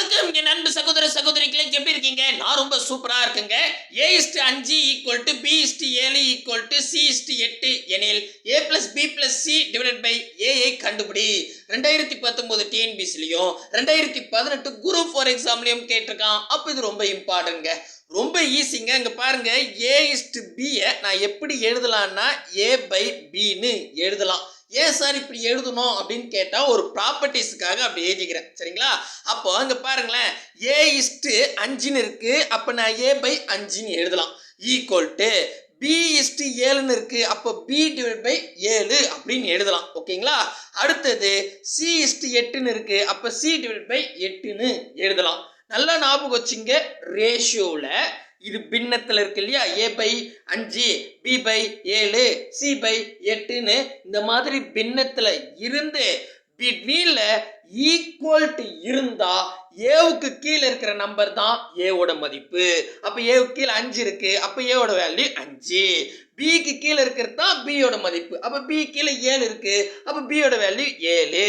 வணக்கம் என் அன்பு சகோதர சகோதரிகளே எப்படி இருக்கீங்க? நான் ரொம்ப சூப்பராக இருக்குங்க. ஏ இஸ்டு அஞ்சு equal to B is to ஏழு equal to C is to எட்டு எனில் A plus B plus C divide by AI கண்டுபிடி. ரெண்டாயிரத்தி பத்தொம்போது டிஎன்பிசிலையும் ரெண்டாயிரத்தி பதினெட்டு குரூப் ஃபார் எக்ஸாம்லையும் கேட்டிருக்கான். அப்போ இது ரொம்ப இம்பார்ட்டன்ங்க ரொம்ப ஈஸிங்க இங்கே பாருங்கள் ஏ இஸ்டு பியை நான் எப்படி எழுதலான்னா ஏ பை பின்னு எழுதலாம். ஏன் சார் இப்படி எழுதணும் அப்படின்னு கேட்டால் ஒரு ப்ராப்பர்ட்டிஸுக்காக அப்படி எழுதிக்கிறேன். சரிங்களா? அப்போ அங்கே பாருங்களேன். ஏ இஸ்ட்டு அஞ்சுன்னு இருக்குது அப்போ நான் ஏ பை அஞ்சுன்னு எழுதலாம். ஈக்குவல் டு பி இஸ்ட்டு ஏழுன்னு இருக்குது அப்போ பி டிவைட் பை ஏழு அப்படின்னு எழுதலாம். ஓகேங்களா? அடுத்தது சி இஸ்ட்டு எட்டுன்னு இருக்குது அப்போ சி டிவைட் பை எட்டுன்னு எழுதலாம். நல்லா ஞாபகம் வச்சுங்க. ரேஷியோவில் இது பின்னத்தில் இருக்கு இல்லையா? ஏ பை அஞ்சு பி பை ஏழு சி பை எட்டுன்னு இந்த மாதிரி பின்னத்தில் இருந்து பிட்வீனில் ஈக்குவல்ட்டு இருந்தா ஏவுக்கு கீழே இருக்கிற நம்பர் தான் ஏவோட மதிப்பு. அப்போ ஏவுக்கு கீழே அஞ்சு இருக்கு. அப்போ ஏவோட வேல்யூ அஞ்சு. பிக்கு கீழே இருக்கிறது தான் பியோட மதிப்பு. அப்போ பி கீழே ஏழு இருக்கு. அப்போ பியோட வேல்யூ ஏழு.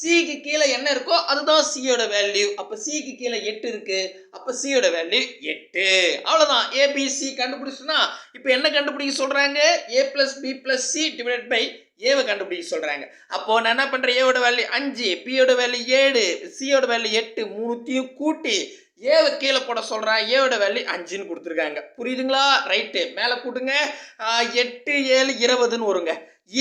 சிக்கு கீழே என்ன இருக்கோ அதுதான் சியோட வேல்யூ அப்போ சிக்கு கீழே எட்டு இருக்கு. அப்போ சியோட வேல்யூ எட்டு. அவ்வளோதான் ஏபிசி கண்டுபிடிச்சுன்னா இப்போ என்ன கண்டுபிடிக்க சொல்கிறாங்க A plus B plus C divide by ஏவை கண்டுபிடிக்க சொல்கிறாங்க அப்போது நான் என்ன பண்ணுறேன் ஏவோட வேல்யூ அஞ்சு பியோட வேல்யூ ஏழு சியோட வேல்யூ எட்டு மூணுத்தையும் கூட்டி ஏவை கீழே போட சொல்கிறான் ஏவோட வேல்யூ அஞ்சுன்னு கொடுத்துருக்காங்க. புரியுதுங்களா? ரைட்டு மேலே கூட்டுங்க. எட்டு ஏழு இருபதுன்னு வருங்க.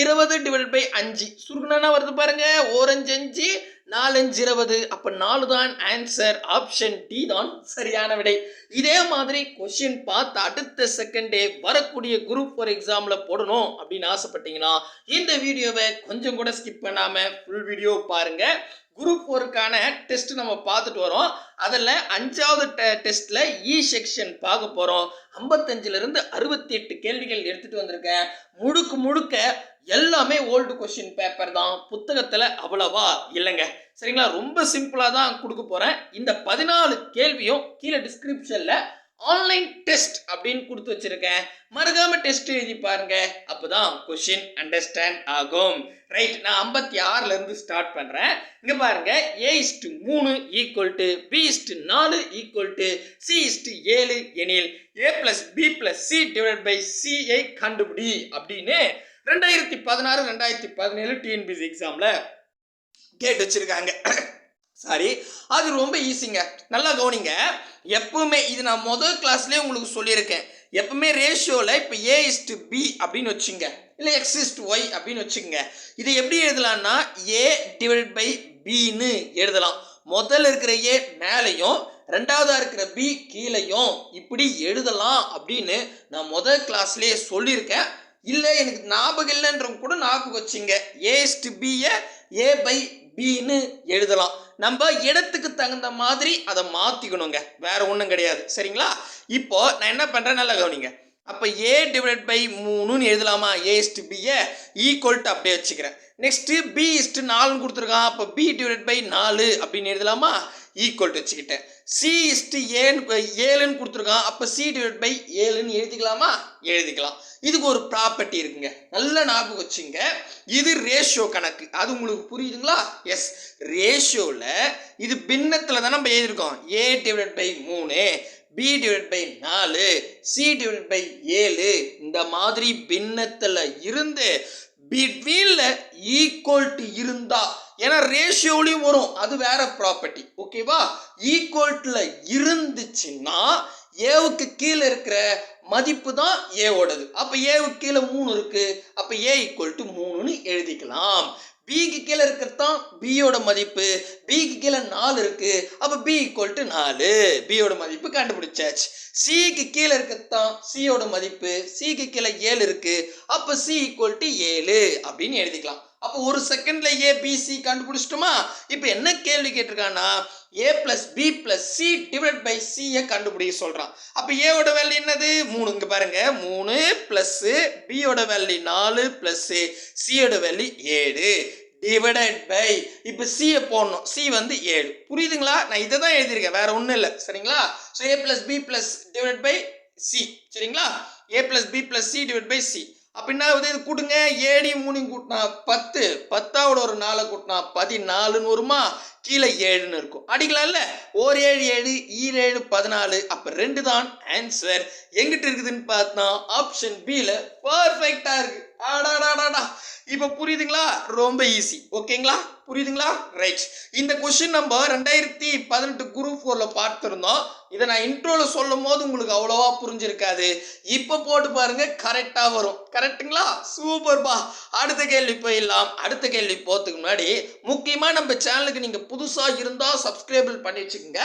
இருபது டிவைட் பை அஞ்சு. சுருக்குனா வருது பாருங்கள் ஓரஞ்சு அஞ்சு நாலஞ்சு இருபது அப்போ நாலு தான் ஆன்சர் ஆப்ஷன் டி தான் சரியான விடை. இதே மாதிரி கொஷின் பார்த்து அடுத்த செகண்டே வரக்கூடிய குரூப் ஃபார் எக்ஸாமில் போடணும் அப்படின்னு ஆசைப்பட்டீங்கன்னா இந்த வீடியோவை கொஞ்சம் கூட ஸ்கிப் பண்ணாமல் ஃபுல் வீடியோ பாருங்கள் குரூப் ஃபோருக்கான டெஸ்ட் நம்ம பார்த்துட்டு வரோம். அதில் அஞ்சாவது டெஸ்ட்டில் இ செக்ஷன் பார்க்க போகிறோம் ஐம்பத்தஞ்சிலிருந்து அறுபத்தி எட்டு கேள்விகள் எடுத்துகிட்டு வந்திருக்கேன். முழுக்க முழுக்க எல்லாமே ஓல்டு கொஷின் பேப்பர் தான். புத்தகத்தில் அவ்வளவா இல்லைங்க. சரிங்களா? ரொம்ப சிம்பிளாக தான் கொடுக்க போகிறேன் இந்த பதினாலு கேள்வியும் கீழே டிஸ்கிரிப்ஷனில் ஆன்லைன் டெஸ்ட் அப்படின்னு கொடுத்து வச்சுருக்கேன். மறக்காம டெஸ்ட் எழுதி பாருங்க. அப்பதான் கொஷின் அண்டர்ஸ்டாண்ட் ஆகும். ரைட் நான் ஐம்பத்தி ஆறுலேருந்து ஸ்டார்ட் பண்ணுறேன் இங்கே பாருங்க. ஏ இஸ்டு மூணு ஈக்குவல் டு பி நாலு ஈக்குவல் டு சி ஏழு எனில் A plus B plus C divide by CI கண்டுபிடி அப்படின்னு ரெண்டாயிரத்தி பதினாறு ரெண்டாயிரத்தி பதினேழு டிஎன்பிசி எக்ஸாமில் கேட்டு வச்சுருக்காங்க. சாரி அது ரொம்ப ஈஸிங்க நல்லா கவனிங்க. எப்பவுமே இது நான் முதல் கிளாஸ்லேயே உங்களுக்கு சொல்லியிருக்கேன். எப்பவுமே ரேஷியோவில் இப்போ ஏ இஸ்டு பி அப்படின்னு வச்சுங்க. இல்லை எக்ஸ் இஸ்டு ஒய் அப்படின்னு வச்சுங்க. இதை எப்படி எழுதலாம்னா ஏ டிவைட் பை பின்னு எழுதலாம். முதல்ல இருக்கிற ஏ மேலேயும் ரெண்டாவதாக இருக்கிற பி கீழையும் இப்படி எழுதலாம் அப்படின்னு நான் முதல் கிளாஸ்லேயே சொல்லியிருக்கேன். இல்லை எனக்கு ஞாபகம் இல்லைன்றவங்க கூட ஞாபகம் வச்சுங்க. ஏ பியை ஏ பை பின்னு எழுதலாம். நம்ம இடத்துக்கு தகுந்த மாதிரி அதை மாற்றிக்கணுங்க வேற ஒன்றும் கிடையாது. சரிங்களா? இப்போ நான் என்ன பண்ணுறேன் நல்லா கவனிங்க. அப்போ ஏ டிவைட் பை மூணுன்னு எழுதலாமா? ஏ இஸ்டு பியை ஈக்குவல் டு அப்படியே வச்சுக்கிறேன். நெக்ஸ்ட்டு பி இஸ்டு நாலுன்னு கொடுத்துருக்கான். அப்போ பி டிவைட் பை நாலு அப்படின்னு எழுதலாமா? ஈக்குவல் டு வச்சுக்கிட்டேன். சி இஸ்டு ஏன்னு ஏழுன்னு கொடுத்துருக்கான். அப்போ சி டிவைட் பை ஏழுன்னு எழுதிக்கலாமா? எழுதிக்கலாம். இதுக்கு ஒரு ப்ராப்பர்ட்டி இருக்குங்க. நல்ல ஞாபகம் வச்சுங்க. இது ரேஷியோ கணக்கு. அது உங்களுக்கு புரியுதுங்களா? எஸ் ரேஷியோவில் இது பின்னத்தில் தானே நம்ம எழுதியிருக்கோம். ஏ டிவைட் பை மூணு பி டிவைட் பை நாலு சி டிவைட் பை ஏழு. இந்த மாதிரி பின்னத்தில் இருந்து பிட்வீனில் ஈக்குவல் டு இருந்தால் ஏன்னா ரேஷியோலையும் வரும். அது வேற ப்ராப்பர்ட்டி ஓகேவா ஈக்குவல்ட்டில் இருந்துச்சுன்னா ஏவுக்கு கீழே இருக்கிற மதிப்பு தான் ஏவோடது அப்போ ஏவுக்கு கீழே மூணு இருக்கு. அப்போ ஏ ஈக்குவல் டு மூணுன்னு எழுதிக்கலாம். பிக்கு கீழே இருக்கிறது தான் பியோட மதிப்பு. பிக்கு கீழே நாலு இருக்கு. அப்போ பி ஈக்குவல் டு நாலு. பியோட மதிப்பு கண்டுபிடிச்சாச்சு. சிக்கு கீழே இருக்கிறது தான் சியோட மதிப்பு. சிக்கு கீழே ஏழு இருக்கு. அப்போ சி ஈக்குவல் டு ஏழு அப்படின்னு எழுதிக்கலாம். அப்போ ஒரு செகண்ட்ல ஏ பிசி கண்டுபிடிச்சிட்டோமா? இப்போ என்ன கேள்வி கேட்டிருக்கான்னா A plus B plus C divide by சியை கண்டுபிடிக்க சொல்கிறான் அப்போ ஏவோட வேல்யூ என்னது? மூணு. இங்கே பாருங்க. மூணு பிளஸ் பியோட வேல்யூ நாலு பிளஸ் சியோட வேல்யூ ஏழு. டிவைடட் பை இப்போ சியை போடணும். சி வந்து ஏழு. புரியுதுங்களா? நான் இதை தான் எழுதியிருக்கேன். வேற ஒன்றும் இல்லை. சரிங்களா? So A plus B plus divide by C சரிங்களா? A plus B plus C divide by C அப்படின்னா வந்து இது கூட்டுங்க. ஏடி மூணையும் கூட்டினா பத்து. பத்தாவோட ஒரு நாளை கூட்டினா பதினாலுன்னு வருமா? கீழே ஏழுன்னு இருக்கும். அடிக்கலாம்ல? ஓர் ஏழு ஏழு ஈரேழு பதினாலு. அப்போ ரெண்டு தான் ஆன்சர் எங்கிட்ட இருக்குதுன்னு பார்த்தா ஆப்ஷன் பியில் பர்ஃபெக்டாக இருக்கு. ஆடாடாடாடா இப்போ புரியுதுங்களா? ரொம்ப ஈஸி ஓகேங்களா புரியுதுங்களா? ரைட் இந்த கொஷின் நம்ம ரெண்டாயிரத்தி பதினெட்டு குரூப் ஃபோரில் பார்த்துருந்தோம். இதை நான் இன்ட்ரோவில் சொல்லும் போது உங்களுக்கு அவ்வளோவா புரிஞ்சிருக்காது. இப்போ போட்டு பாருங்க கரெக்டாக வரும். கரெக்ட்டுங்களா சூப்பர்பா அடுத்த கேள்வி போயிடலாம். அடுத்த கேள்வி போகிறதுக்கு முன்னாடி முக்கியமாக நம்ம சேனலுக்கு நீங்கள் புதுசாக இருந்தால் சப்ஸ்கிரைபிள் பண்ணி வச்சுக்கோங்க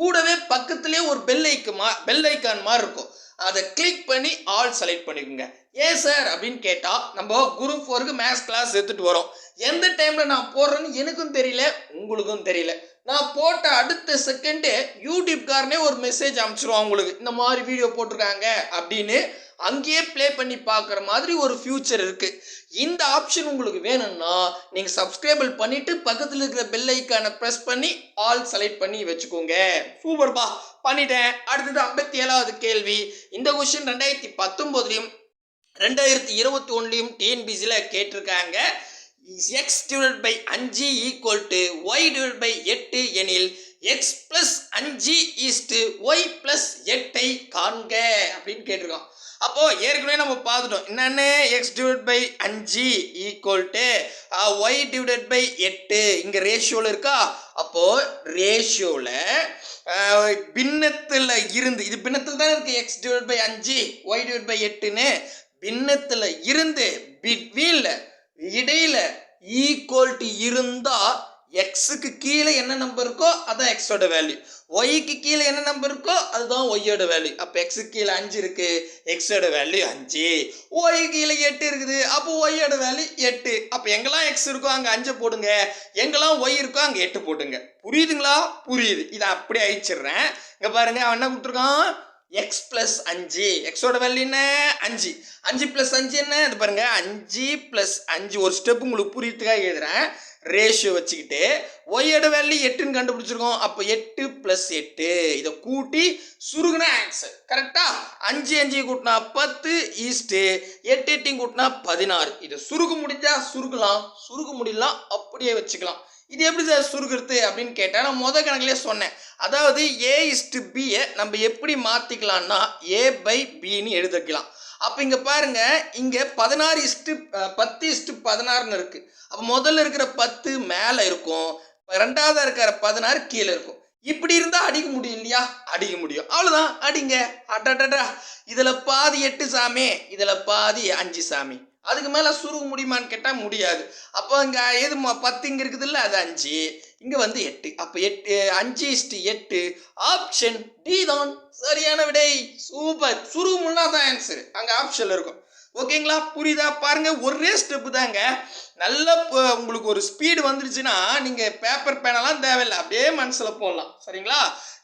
கூடவே பக்கத்துலேயே ஒரு பெல் ஐக்குமா பெல் ஐக்கான் மாதிரி இருக்கும். அதை கிளிக் பண்ணி ஆல் செலக்ட் பண்ணிக்கோங்க. ஏன் சார் அப்படின்னு கேட்டால் நம்ம குரூப் ஃபோருக்கு மேத்ஸ் கிளாஸ் எடுத்துகிட்டு வரோம். எந்த டைமில் நான் போடுறேன்னு எனக்கும் தெரியல உங்களுக்கும் தெரியல. நான் போட்ட அடுத்த செகண்டே யூடியூப்காரனே ஒரு மெசேஜ் அனுப்பிச்சிருவான் உங்களுக்கு. இந்த மாதிரி வீடியோ போட்டிருக்காங்க அப்படின்னு அங்கேயே ப்ளே பண்ணி பார்க்குற மாதிரி ஒரு ஃபியூச்சர் இருக்குது இந்த ஆப்ஷன் உங்களுக்கு வேணும்னா நீங்கள் சப்ஸ்கிரைபிள் பண்ணிவிட்டு பக்கத்தில் இருக்கிற பெல் ஐக்கானை ப்ரெஸ் பண்ணி ஆல் செலக்ட் பண்ணி வச்சுக்கோங்க. சூப்பர்பா பண்ணிட்டேன். அடுத்தது ஐம்பத்தி ஏழாவது கேள்வி. இந்த கொஷின் ரெண்டாயிரத்தி பத்தொம்போதுலையும் ரெண்டாயிரத்தி இருபத்தி ஒன்றுலையும் டிஎன்பிசியில் கேட்டிருக்காங்க. எக்ஸ் டிவைட் பை அஞ்சு equal to Y divide by எட்டு எனில் எக்ஸ் ப்ளஸ் அஞ்சு ஈஸ்ட்டு ஒய் ப்ளஸ் எட்டை காண்க அப்படின்னு கேட்டிருக்கோம் அப்போது ஏற்கனவே நம்ம பார்த்துட்டோம். என்னென்ன? எக்ஸ் டிவைட் பை அஞ்சு equal to Y divide by எட்டு. இங்கே ரேஷியோவில் இருக்கா? அப்போது ரேஷியோவில் பின்னத்தில் இருந்து இது பின்னத்தில் தான் இருக்குது எக்ஸ் டிவைட் பை அஞ்சு ஒய் டிவைட் பை எட்டுன்னு. பின்னத்தில் இருந்து பிட்வீனில் இடையில ஈக்குவல் டு இருந்தால் எக்ஸுக்கு கீழே என்ன நம்பர் இருக்கோ அதான் எக்ஸோட வேல்யூ ஒய்க்கு கீழே என்ன நம்பர் இருக்கோ அதுதான் ஒய்யோட வேல்யூ அப்போ எக்ஸுக்கு கீழே அஞ்சு இருக்கு எக்ஸோட வேல்யூ அஞ்சு. ஒய் கீழே எட்டு இருக்குது அப்போ ஒய்யோட வேல்யூ எட்டு. அப்போ எங்கெல்லாம் எக்ஸ் இருக்கோ அங்கே அஞ்சை போடுங்க. எங்கெல்லாம் ஒய் இருக்கோ அங்கே எட்டு போட்டுங்க புரியுதுங்களா? புரியுது. இதை அப்படியே அழிச்சிடுறேன். இங்கே பாருங்க அவன் என்ன கொடுத்துருக்கான்? எக்ஸ் ப்ளஸ் அஞ்சு. எக்ஸோட வேல்யூ என்ன? அஞ்சு. அஞ்சு ப்ளஸ் அஞ்சு என்ன? இது பாருங்க. அஞ்சு ப்ளஸ் அஞ்சு. ஒரு ஸ்டெப் உங்களுக்கு புரியறதுக்காக எழுதுறேன். ரேஷியோ வச்சுக்கிட்டு ஒய்யோட வேல்யூ எட்டுன்னு கண்டுபிடிச்சிருக்கோம். அப்போ எட்டு ப்ளஸ் எட்டு. இதை கூட்டி சுருகுனா ஆன்சர் கரெக்டா அஞ்சு அஞ்சு கூட்டினா பத்து ஈஸ்ட்டு எட்டு எட்டையும் கூட்டினா பதினாறு. இதை சுருக முடிஞ்சா சுருக்கலாம். சுருக முடியலாம் அப்படியே வச்சுக்கலாம். இது எப்படி சார் சுருக்கிறது அப்படின்னு கேட்டால் நான் முத கணக்கிலே சொன்னேன். அதாவது ஏ இஸ்டு பியை நம்ம எப்படி மாற்றிக்கலாம்னா ஏ பை பின்னு எழுதிக்கலாம் அப்போ இங்கே பாருங்கள் இங்கே பதினாறு இஸ்டு பத்து இஸ்டு பதினாறுன்னு இருக்குது அப்போ முதல்ல இருக்கிற பத்து மேலே இருக்கும். ரெண்டாவதாக இருக்கிற பதினாறு கீழே இருக்கும். இப்படி இருந்தால் அடிக்க முடியும் இல்லையா? அடிக்க முடியும். அவ்வளோதான் அடிங்க. அடடடா. இதில் பாதி எட்டு சாமி இதில் பாதி அஞ்சு சாமி. அதுக்கு மேலே சுருக முடியுமான்னு கேட்டால் முடியாது. அப்போ இங்கே எது ம- பத்து இங்கே இருக்குதுல்ல அது அஞ்சு. இங்கே வந்து எட்டு. அப்போ எட்டு அஞ்சு இஸ்டு எட்டு. ஆப்ஷன் டி தான் சரியான விடை. சூப்பர். சுருகுமுன்னா தான் ஆன்சர் அங்கே ஆப்ஷனில் இருக்கும். ஓகேங்களா? புரியுதா? பாருங்க ஒரே ஸ்டெப்பு தாங்க. நல்ல உங்களுக்கு ஒரு ஸ்பீடு வந்துருச்சுன்னா நீங்கள் பேப்பர் பேனெல்லாம் தேவையில்லை. அப்படியே மனசில் போடலாம். சரிங்களா?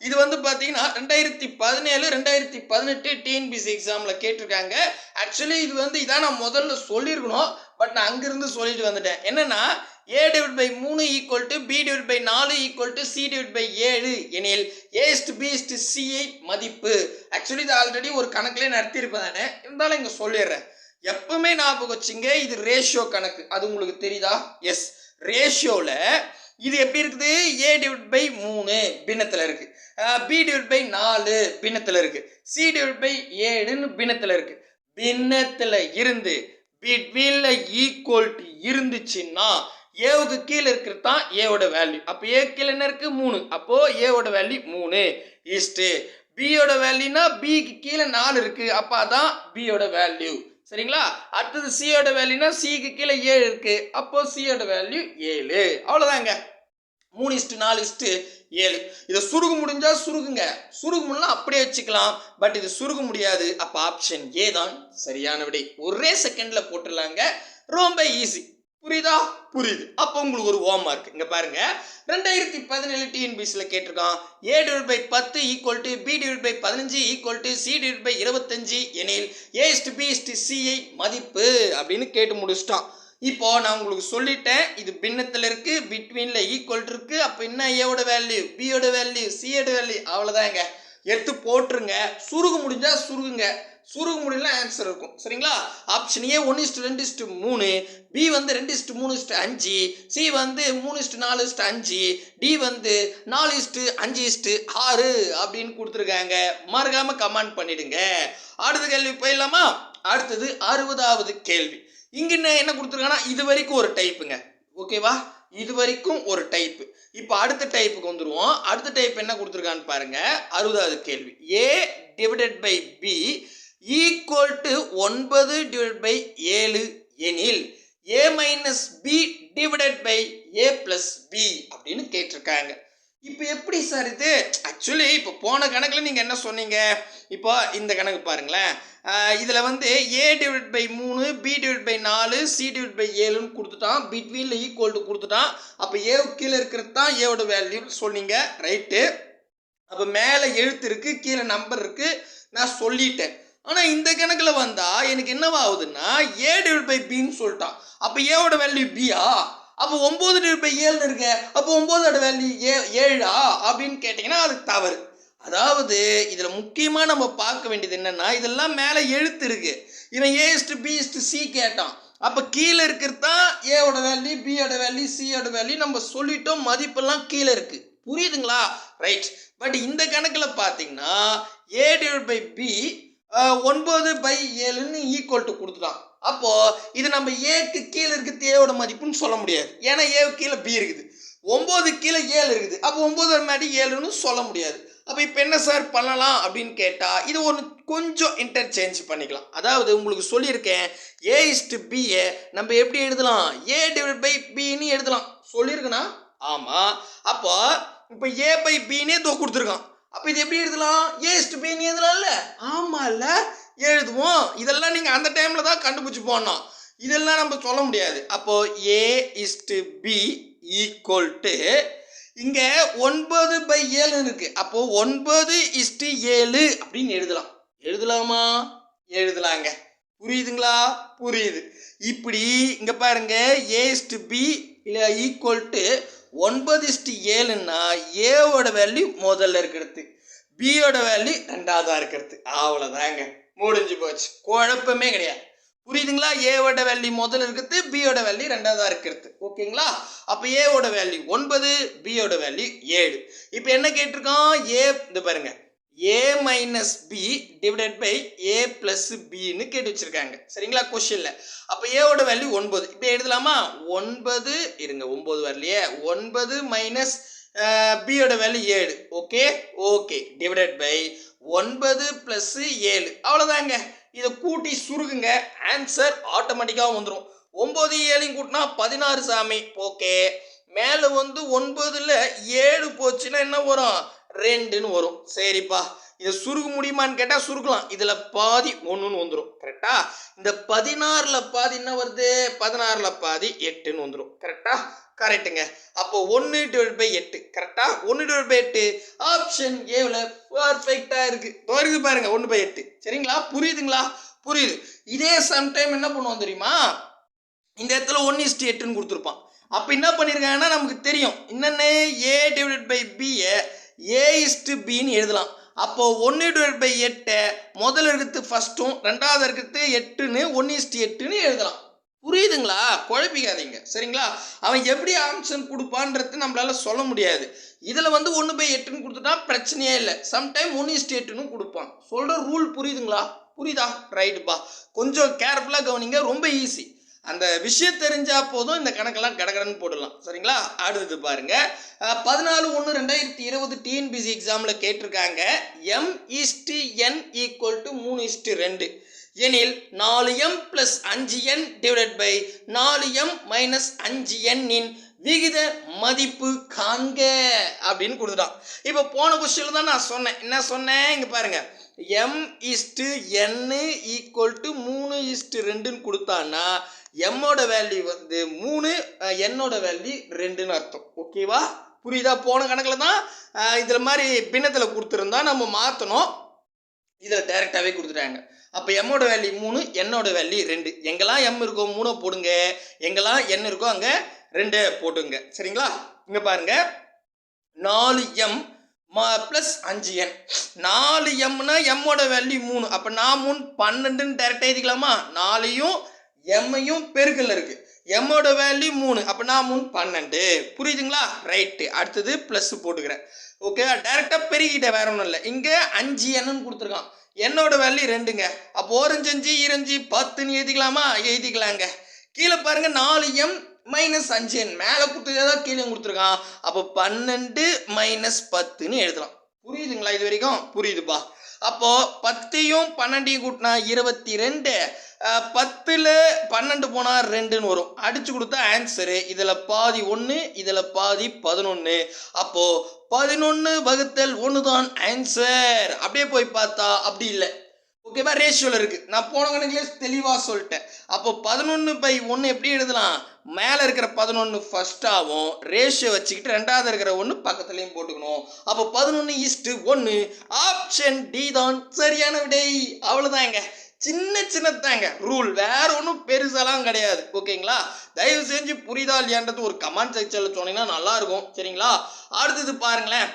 இது வந்து பார்த்தீங்கன்னா ரெண்டாயிரத்தி பதினேழு ரெண்டாயிரத்தி பதினெட்டு டிஎன்பிசி எக்ஸாமில் கேட்டிருக்காங்க. ஆக்சுவலி இது வந்து இதான் நான் முதல்ல சொல்லியிருக்கணும். பட் நான் அங்கிருந்து சொல்லிட்டு வந்துட்டேன். என்னன்னா ஏ டிவிட் பை மூணு equal to B divide by நாலு equal to C divide by ஏழு எனில் A is to B is to CI மதிப்பு. ஆக்சுவலி இது ஆல்ரெடி ஒரு கணக்கிலே நடத்தியிருப்பேன் தானே இருந்தாலும் இங்கே சொல்லிடுறேன். எப்பவுமே ஞாபகம் வச்சுங்க இது ரேஷியோ கணக்கு. அது உங்களுக்கு தெரியுதா? எஸ் ரேஷியோவில் இது எப்படி இருக்குது? ஏ டிவிட் பை மூணு பின்னத்தில் இருக்குது பி டிவிட் பை நாலு பின்னத்தில் இருக்குது சி டிவிட் பை ஏழுன்னு பின்னத்தில் இருக்குது பின்னத்தில் இருந்து பிட்வீனில் ஈக்குவல் டு இருந்துச்சுன்னா ஏவுக்கு கீழே இருக்கிறது தான் ஏவோட வேல்யூ அப்போ ஏ கீழே என்ன இருக்குது மூணு. அப்போது ஏவோட வேல்யூ மூணு. ஈஸ்ட்டு பியோட வேல்யூனா பிக்கு கீழே நாலு இருக்குது அப்போ அதான் பியோட வேல்யூ சரிங்களா? அடுத்தது சியோட வேல்யூனா சிக்கு கீழே ஏழு இருக்கு. அப்போ சியோட வேல்யூ ஏழு. அவ்வளோதாங்க மூணு இஸ்ட்டு நாலு இஸ்ட்டு ஏழு. இதை சுருக முடிஞ்சா சுருகுங்க. சுருக முடியலாம் அப்படியே வச்சுக்கலாம். பட் இது சுருக முடியாது. அப்போ ஆப்ஷன் ஏ தான். சரியான விடை ஒரே செகண்ட்ல போட்டுடலாங்க. ரொம்ப ஈஸி புரியுதா? புரியுது. அப்போ உங்களுக்கு ஒரு ஓம் மார்க் இங்கே பாருங்க. ரெண்டாயிரத்தி பதினேழு டிஎன்பிசியில் கேட்டிருக்கான். ஏ டிவைட் பை பத்து equal to B divide by பதினஞ்சு equal to C divide by இருபத்தஞ்சு எனில் ஏ இஸ்டு சிஐ மதிப்பு அப்படின்னு கேட்டு முடிச்சிட்டான். இப்போ நான் உங்களுக்கு சொல்லிட்டேன். இது பின்னத்தில் இருக்கு. பிட்வீனில் ஈக்குவல் இருக்கு. அப்போ என்ன ஏவோட வேல்யூ பியோட வேல்யூ சியோட வேல்யூ அவ்வளோதாங்க எடுத்து போட்டுருங்க. சுருகு முடிஞ்சால் சுருகுங்க. சுருகு முடியல ஆன்சர் இருக்கும். சரிங்களா? ஆப்ஷன் ஏ ஒன்று இஸ்ட்டு ரெண்டு இஸ்ட்டு மூணு பி வந்து ரெண்டு இஸ்ட்டு மூணு இஸ்ட்டு அஞ்சு சி வந்து மூணு இஸ்ட்டு நாலு இஸ்ட்டு அஞ்சு டி வந்து நாலு இஸ்ட்டு அஞ்சு இஸ்ட்டு ஆறு அப்படின்னு கொடுத்துருக்காங்க. மறக்காமல் கமெண்ட் பண்ணிடுங்க. அடுத்த கேள்வி போயிடலாமா? அடுத்தது அறுபதாவது கேள்வி. இங்க என்ன என்ன கொடுத்துருக்காங்கன்னா இது வரைக்கும் ஒரு டைப்புங்க ஓகேவா இது வரைக்கும் ஒரு டைப்பு இப்போ அடுத்த டைப்புக்கு வந்துடுவோம் அடுத்த டைப் என்ன கொடுத்துருக்கான்னு பாருங்க. அறுபதாவது கேள்வி. A divided by B equal to ஒன்பது டிவைட் பை ஏழு எனில் A minus B divided by A plus B அப்படின்னு கேட்டிருக்காங்க. இப்போ எப்படி சார் இது? ஆக்சுவலி இப்போ போன கணக்கில் நீங்கள் என்ன சொன்னீங்க? இப்போ இந்த கணக்கு பாருங்களேன். இதில் வந்து ஏ டிவைட் பை மூணு பி டிவைட் பை நாலு சி டிவைட் பை ஏழுன்னு கொடுத்துட்டான். பிட்வீனில் ஈக்குவல் டு கொடுத்துட்டான். அப்போ ஏ கீழே இருக்கிறது தான் ஏவோட வேல்யூன்னு சொன்னீங்க. ரைட்டு அப்போ மேலே எழுத்து இருக்குது கீழே நம்பர் இருக்குது நான் சொல்லிட்டேன். ஆனால் இந்த கணக்கில் வந்தால் எனக்கு என்னவாகுதுன்னா ஏ டிவைட் பை பின்னு சொல்லிட்டான். அப்போ ஏவோட வேல்யூ பியா அப்போ ஒம்பது டிவைட் பை ஏழுன்னு இருக்க. அப்போ ஒம்போதோட வேல்யூ ஏ ஏழா? அப்படின்னு கேட்டிங்கன்னா அது தவறு. அதாவது இதில் முக்கியமாக நம்ம பார்க்க வேண்டியது என்னென்னா இதெல்லாம் மேலே எழுத்து இருக்கு. இவன் ஏ பிஸ்ட்டு பி சி கேட்டான். அப்போ கீழே இருக்கிறது தான் ஏவோட வேல்யூ பியோட வேல்யூ சியோட வேல்யூ நம்ம சொல்லிட்டோம். மதிப்பெல்லாம் கீழே இருக்குது புரியுதுங்களா? ரைட் பட் இந்த கணக்கில் பார்த்தீங்கன்னா ஏ டிவைட் பை பி ஒன்பது பை ஏழுன்னு ஈக்குவல் டு கொடுத்துட்டான். அப்போது இது நம்ம ஏக்கு கீழே இருக்குது ஏவோட மதிப்புன்னு சொல்ல முடியாது. ஏன்னா ஏவுக்கு கீழே பி இருக்குது. ஒம்பது கீழே ஏழு இருக்குது. அப்போ ஒம்பது மாதிரி ஏழுன்னு சொல்ல முடியாது. அப்போ இப்போ என்ன சார் பண்ணலாம் அப்படின்னு கேட்டால் இது ஒன்று கொஞ்சம் இன்டர்சேஞ்ச் பண்ணிக்கலாம். அதாவது உங்களுக்கு சொல்லியிருக்கேன் ஏ இஸ்டு பிஏ நம்ம எப்படி எழுதலாம்? ஏ டிவைட் பை பின்னு எழுதலாம். சொல்லியிருக்கேனா? ஆமாம் அப்போ இப்போ ஏ பை பின்னே தோ கொடுத்துருக்கான். அப்போ இது எப்படி எழுதலாம்? ஏ இஸ்டு பின்னு எழுதலாம்ல. ஆமாம்ல எழுதுவோம். இதெல்லாம் நீங்கள் அந்த டைமில் தான் கண்டுபிடிச்சி போடணும். இதெல்லாம் நம்ம சொல்ல முடியாது. அப்போது A is to B equal to இங்கே ஒன்பது பை ஏழு இருக்கு. அப்போ ஒன்பது இஸ்டு ஏழு அப்படின்னு எழுதலாம். எழுதலாமா? எழுதலாங்க. புரியுதுங்களா? புரியுது. இப்படி இங்கே பாருங்க. ஏ இஸ்டு பி இல்லை ஈக்குவல் டு ஒன்பது இஸ்டி ஏழுன்னா ஏவோட வேல்யூ முதல்ல இருக்கிறது. பியோட வேல்யூ ரெண்டாவதாக இருக்கிறது. அவ்வளோதாங்க முடிஞ்சு போச்சு. குழப்பமே கிடையாது. புரியுதுங்களா? ஏவோட வேல்யூ முதல்ல இருக்கிறது பியோட வேல்யூ ரெண்டாவதாக இருக்கிறது. ஓகேங்களா? அப்போ ஏவோட வேல்யூ ஒன்பது பியோட வேல்யூ ஏழு. இப்போ என்ன கேட்டிருக்கோம்? ஏ இந்த பாருங்க. A minus B divided by A plus பின்னு கேட்டு வச்சுருக்காங்க. சரிங்களா? கொஷினில் அப்போ ஏவோட வேல்யூ ஒன்பது. இப்போ எழுதலாமா? ஒன்பது இருங்க ஒம்பது வரலையே. ஒன்பது மைனஸ் பியோட வேல்யூ ஏழு. ஓகே ஓகே டிவைடட் பை ஒன்பது ப்ளஸ்ஸு ஏழு. அவ்வளோதாங்க இதை கூட்டி சுருகுங்க ஆன்சர் ஆட்டோமேட்டிக்காக வந்துடும் ஒம்பது ஏழையும் கூட்டினா பதினாறு சாமி. ஓகே மேலே வந்து ஒன்பதில் ஏழு போச்சுன்னா என்ன வரும்? ரெண்டுன்னு வரும். சரிப்பா. இதை சுருக்க முடியுமான்னு கேட்டால் சுருக்கலாம். இதில் பாதி ஒன்றுன்னு வந்துடும் கரெக்டா இந்த பதினாறில் பாதி என்ன வருது? பதினாறில் பாதி எட்டுன்னு வந்துடும் கரெக்டா கரெக்டுங்க அப்போ ஒன்று டிவைட் பை எட்டு. கரெக்டா ஒன்று டிவைட் பை எட்டு. ஆப்ஷன் ஏவில் பர்ஃபெக்டாக இருக்குது வருது பாருங்க ஒன்று பை எட்டு. சரிங்களா? புரியுதுங்களா? புரியுது. இதே சம்டைம் என்ன பண்ணுவோம் தெரியுமா? இந்த இடத்துல ஒன் இஸ்டி எட்டுன்னு கொடுத்துருப்பான். அப்போ என்ன பண்ணியிருக்காங்கன்னா நமக்கு தெரியும். என்னென்ன? ஏ டிவைட் பை பியை ஏ இஸ்டு பின்னு எழுதலாம். அப்போது ஒன்று டிவைட் பை எட்டை முதல் இருக்கிறது ஃபஸ்ட்டும் ரெண்டாவது இருக்கிறது எட்டுன்னு ஒன்று இஸ்டு எட்டுன்னு எழுதலாம். புரியுதுங்களா? குழப்பிக்காதீங்க. சரிங்களா? அவன் எப்படி ஆன்சர் கொடுப்பான்றது நம்மளால சொல்ல முடியாது. இதில் வந்து ஒன்று பை எட்டுன்னு கொடுத்துட்டா பிரச்சனையே இல்லை. சம்டைம் ஒன்று இஸ்டு எட்டுன்னு கொடுப்பான். சொல்கிற ரூல் புரியுதுங்களா? புரியுதா? ரைட்டுப்பா கொஞ்சம் கேர்ஃபுல்லாக கவனிங்க. ரொம்ப ஈஸி அந்த விஷயம் தெரிஞ்சா போதும் இந்த கணக்கெல்லாம் கடகடன்னு போடலாம். சரிங்களா? அடுத்தது பாருங்க. பதினாலு ஒன்று ரெண்டாயிரத்தி இருபது டிஎன்பிசி எக்ஸாமில் கேட்டிருக்காங்க. M is to N equal to மூணு இஸ்டி ரெண்டு. எனில் நாலு எம் ப்ளஸ் அஞ்சு என் டிவைட் பை நாலு எம் மைனஸ் அஞ்சு எண்ணின் விகித மதிப்பு காண்க அப்படின்னு கொடுத்துட்டான். இப்போ போன கொஸ்டினில் தான் நான் சொன்னேன். என்ன சொன்னேன்? இங்கே பாருங்க. எம் இஸ்டு என்னு ஈக்குவல் டு மூணு இஸ்டு ரெண்டுன்னு கொடுத்தான்னா எம்மோட வேல்யூ வந்து மூணு என்னோட வேல்யூ ரெண்டுன்னு அர்த்தம். ஓகேவா புரியுதா? போன கணக்கில் தான் இதில் மாதிரி பின்னத்தில் கொடுத்துருந்தா நம்ம மாற்றணும் இதில் டைரெக்டாகவே கொடுத்துட்டாங்க. அப்போ எம்மோட வேல்யூ மூணு என்னோட வேல்யூ ரெண்டு. எங்கெல்லாம் எம் இருக்கோ மூணை போடுங்க. எங்கெல்லாம் என் இருக்கோ அங்கே ரெண்டு போட்டுங்க. சரிங்களா? இங்கே பாருங்க. நாலு எம் ப்ளஸ் அஞ்சு என் நாலு எம்னா எம்மோட வேல்யூ மூணு. அப்போ நான் மூணு பன்னெண்டுன்னு டேரெக்டாக எழுதிக்கலாமா? நாலையும் எம்மையும் பெருக்கல்ல இருக்கு. எம்மோட வேல்யூ மூணு. அப்போ நான் மூணு பன்னெண்டு. புரியுதுங்களா? ரைட்டு அடுத்தது ப்ளஸ் போட்டுக்கிறேன். ஓகே டேரெக்டாக பெருகிட்டேன் வேற ஒன்றும் இல்லை. இங்கே அஞ்சு என்னன்னு கொடுத்துருக்கான். என்னோட வேல்யூ ரெண்டுங்க. அப்போ ஓரஞ்சு அஞ்சு இரஞ்சு பத்துன்னு எழுதிக்கலாமா? எழுதிக்கலாங்க. கீழே பாருங்க நாலு எம் மைனஸ் அஞ்சு என் மேலே கொடுத்ததே தான் கீழே கொடுத்துருக்கான். அப்போ பன்னெண்டு மைனஸ் பத்துன்னு எழுதலாம். புரியுதுங்களா இது வரைக்கும்? புரியுதுப்பா. அப்போ பத்தையும் பன்னெண்டையும் கூட்டினா இருபத்தி ரெண்டு பத்தில் பன்னெண்டு போனால் ரெண்டுன்னு வரும். அடிச்சு கொடுத்தா ஆன்சரு இதில் பாதி ஒன்று இதில் பாதி பதினொன்று அப்போது பதினொன்று வகுத்தல் ஒன்று தான் ஆன்சர் அப்படியே போய் பார்த்தா அப்படி இல்லை. ஓகேவா ரேஷியோவில் இருக்குது நான் போன கணக்குலேயே தெளிவாக சொல்லிட்டேன். அப்போ பதினொன்று பை ஒன்று எப்படி எழுதலாம்? மேலே இருக்கிற பதினொன்று ஃபஸ்ட்டாகவும் ரேஷியோ வச்சுக்கிட்டு ரெண்டாவது இருக்கிற ஒன்று பக்கத்துலேயும் போட்டுக்கணும். அப்போ பதினொன்று ஈஸ்ட்டு ஒன்று ஆப்ஷன் டி தான் சரியான விடை. அவ்வளோதாங்க சின்ன சின்னதாங்க ரூல் வேற ஒன்றும் பெருசாலாம் கிடையாது. ஓகேங்களா தயவு செஞ்சு புரியுதா இல்லையான்றது ஒரு கமெண்ட் செக்ஷனில் சொன்னீங்கன்னா நல்லா இருக்கும். சரிங்களா? அடுத்தது பாருங்களேன்.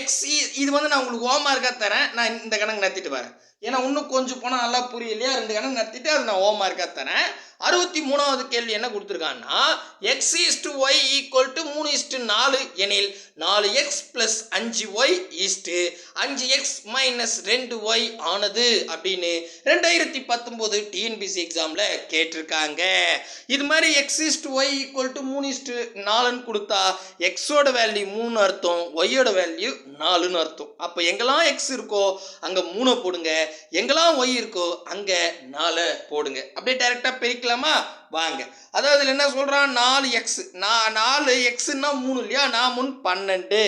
எக்ஸ் இது வந்து நான் உங்களுக்கு ஹோம்ஒர்க்காக தரேன். நான் இந்த கணக்கு நடத்திட்டு வரேன். ஏன்னா இன்னும் கொஞ்சம் போனால் நல்லா புரியலையா ரெண்டு கணக்கு நடத்திட்டு அது நான் ஹோம்ஒர்க்காக தரேன். அறுபத்தி மூணாவது கேள்வி என்ன கொடுத்துருக்காங்கன்னா X is to Y equal to மூணு இஸ்டு நாலு எனில் நாலு எக்ஸ் ப்ளஸ் அஞ்சு ஒய் ஈஸ்ட்டு அஞ்சு எக்ஸ் மைனஸ் ரெண்டு ஒய் ஆனது அப்படின்னு ரெண்டாயிரத்தி பத்தொம்போது டிஎன்பிசி எக்ஸாமில் கேட்டிருக்காங்க. இது மாதிரி X is to Y equal to மூணு இஸ்டு நாலுன்னு கொடுத்தா எக்ஸோட வேல்யூ மூணு அர்த்தம் ஒய்யோட வேல்யூ நாலுன்னு அர்த்தம். அப்போ எங்கெல்லாம் எக்ஸ் இருக்கோ அங்கே மூணை போடுங்க. எங்கெல்லாம் ஒய் இருக்கோ அங்கே நாலு போடுங்க. அப்படியே டைரெக்டாக பிரிக்கலாமா? வாங்க. அதாவது இதில் என்ன சொல்கிறான் நாலு எக்ஸ் நான் நாலு எக்ஸுன்னா மூணு இல்லையா? நான் முன் பன்னெண்டு.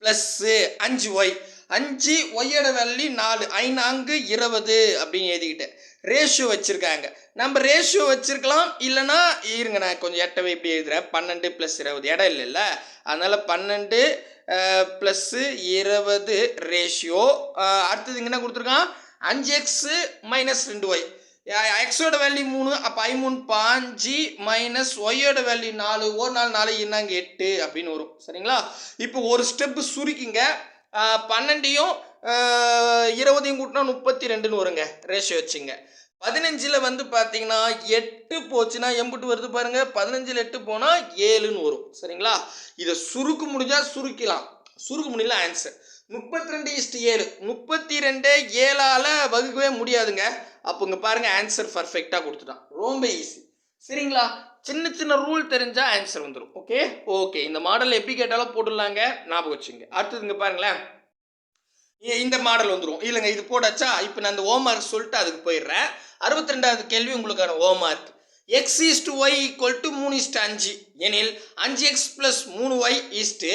ப்ளஸ்ஸு அஞ்சு ஒய் அஞ்சு ஒய்யோட வெள்ளி நாலு. ஐநான்கு இருபது அப்படின்னு எழுதிக்கிட்டேன். ரேஷியோ வச்சுருக்காங்க. நம்ம ரேஷியோ வச்சுருக்கலாம். இல்லைன்னா இருங்க நான் கொஞ்சம் எட்டவை இப்படி எழுதுகிறேன் பன்னெண்டு ப்ளஸ் இருபது. இடம் இல்லைல்ல. அதனால் பன்னெண்டு ப்ளஸ்ஸு இருபது ரேஷியோ அடுத்தது இங்கே என்ன கொடுத்துருக்கான்? அஞ்சு எக்ஸு மைனஸ் ரெண்டு ஒய் எக்ஸோட வேல்யூ மூணு அப்போ ஐ மூணு பாஞ்சு மைனஸ் ஒய்யோட வேல்யூ நாலு. ஒரு நாலு நாலு என்னங்க எட்டு அப்படின்னு வரும். சரிங்களா? இப்போ ஒரு ஸ்டெப்பு சுருக்கிங்க. பன்னெண்டையும் இருபதையும் கூட்டினா முப்பத்தி ரெண்டுன்னு வருங்க. ரேஷியோ வச்சுங்க. பதினஞ்சில் வந்து பார்த்தீங்கன்னா எட்டு போச்சுன்னா எம்புட்டு வருது பாருங்கள் பதினஞ்சில் எட்டு போனால் ஏழுன்னு வரும். சரிங்களா? இதை சுருக்க முடிஞ்சால் சுருக்கலாம். சுருக்க முடியல ஆன்சர் முப்பத்தி ரெண்டு இஸ்டு ஏழு. முப்பத்தி ரெண்டு ஏழால் வகுக்கவே முடியாதுங்க. அப்போ இங்கே பாருங்கள் ஆன்சர் பர்ஃபெக்டாக கொடுத்துட்டான். ரொம்ப ஈஸி சரிங்களா? சின்ன சின்ன ரூல் தெரிஞ்சால் ஆன்சர் வந்துடும் ஓகே ஓகே இந்த மாடல் எப்படி கேட்டாலும் போட்டுடலாங்க. ஞாபகம் வச்சுங்க. அடுத்தது இங்கே பாருங்களேன். இந்த மாடல் வந்துடும் இல்லைங்க இது போடாச்சா இப்போ நான் அந்த ஓமார்க் சொல்லிட்டு அதுக்கு போயிடுறேன். அறுபத்தி ரெண்டாவது கேள்வி உங்களுக்கான ஓமார்க் X is to Y equal to மூணு இஸ்டு அஞ்சு. எனில் அஞ்சு எக்ஸ் ப்ளஸ் மூணு ஒய் இஸ்டு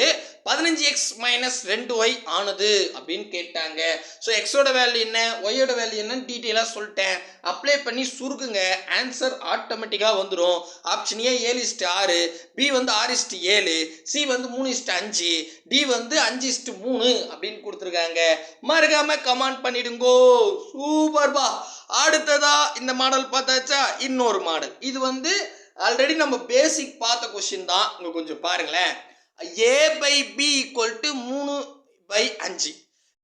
பதினஞ்சு எக்ஸ் மைனஸ் ரெண்டு ஒய் ஆனது அப்படின்னு கேட்டாங்க. ஸோ எக்ஸோட வேல்யூ என்ன? ஒய்யோட வேல்யூ என்னன்னு டீட்டெயிலாக சொல்லிட்டேன். அப்ளை பண்ணி சுருக்குங்க. ஆன்சர் ஆட்டோமேட்டிக்காக வந்துடும் ஆப்ஷன் ஏ ஏழு இஸ்ட்டு ஆறு. பி வந்து ஆறு இஸ்ட்டு ஏழு. சி வந்து மூணு இஸ்ட்டு அஞ்சு. டி வந்து அஞ்சு இஸ்ட்டு மூணு அப்படின்னு கொடுத்துருக்காங்க. மறுக்காம கமெண்ட் பண்ணிடுங்கோ. சூப்பர்பா அடுத்ததா இந்த மாடல் பார்த்தாச்சா? இன்னொரு மாடல் இது வந்து ஆல்ரெடி நம்ம பேசிக் பார்த்த கொஷின் தான். இங்கே கொஞ்சம் பாருங்களேன். A by B equal to மூணு பை அஞ்சு.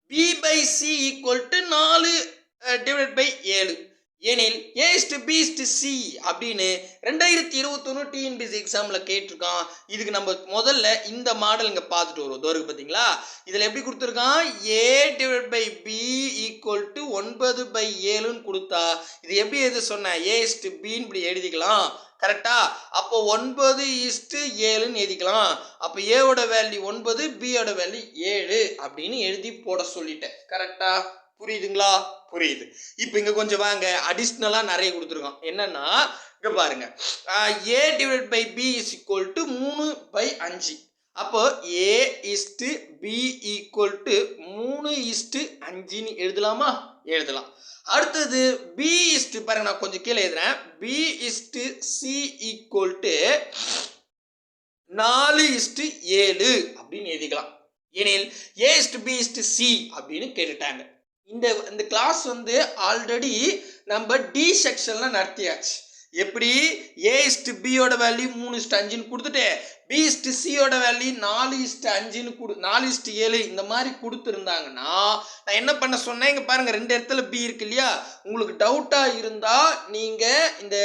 B by C equal to நாலு டிவைட் பை ஏழு. எனில் ஏஸ்ட் பீஸ்ட் பி சி அப்படின்னு ரெண்டாயிரத்தி இருபத்தொன்று டிஎன்பிசி எக்ஸாமில் கேட்டிருக்கான். இதுக்கு நம்ம முதல்ல இந்த மாடல் இங்கே பார்த்துட்டு வருவோம். தோருக்கு பார்த்தீங்களா இதில் எப்படி கொடுத்துருக்கான்? A divide by B equal to ஒன்பது பை ஏழுன்னு கொடுத்தா இது எப்படி எது சொன்னேன்? ஏஸ்ட் பின்னு இப்படி எழுதிக்கலாம். கரெக்டா அப்போ ஒன்பது ஈஸ்ட்டு ஏழுன்னு எழுதிக்கலாம். அப்போ ஏவோட வேல்யூ ஒன்பது பியோட வேல்யூ ஏழு அப்படின்னு எழுதி போட சொல்லிட்டேன். கரெக்டா புரியுதுங்களா? புரியுது. இப்போ இங்கே கொஞ்சம் வாங்க. அடிஷ்னலாக நிறைய கொடுத்துருக்கோம். என்னன்னா இங்கே பாருங்க. A divide by B is equal to மூணு பை அஞ்சு. அப்போ A is to B equal to மூணு இஸ்டு அஞ்சுன்னு எழுதலாமா? எழுதலாம். அடுத்தது பி இஸ்டு பாருங்க நான் கொஞ்சம் கீழே எழுதுறேன். B is to C equal to நாலு இஸ்டு ஏழு அப்படின்னு எழுதிக்கலாம். எனில் A is to B is to C அப்படின்னு கேட்டுட்டாங்க. இந்த இந்த கிளாஸ் வந்து ஆல்ரெடி நம்ம டி செக்ஷன்ல நடத்தியாச்சு. எப்படி? ஏ இஸ்டு பியோட வேல்யூ மூணு இஸ்டு அஞ்சுன்னு கொடுத்துட்டு பி இஸ்டு சியோட வேல்யூ நாலு இஸ்ட்டு அஞ்சுன்னு கொடு நாலு இஸ்ட்டு ஏழு இந்த மாதிரி கொடுத்துருந்தாங்கன்னா நான் என்ன பண்ண சொன்னேன்? இங்கே பாருங்கள் ரெண்டு இடத்துல பி இருக்கு இல்லையா? உங்களுக்கு டவுட்டாக இருந்தால் நீங்கள் இந்த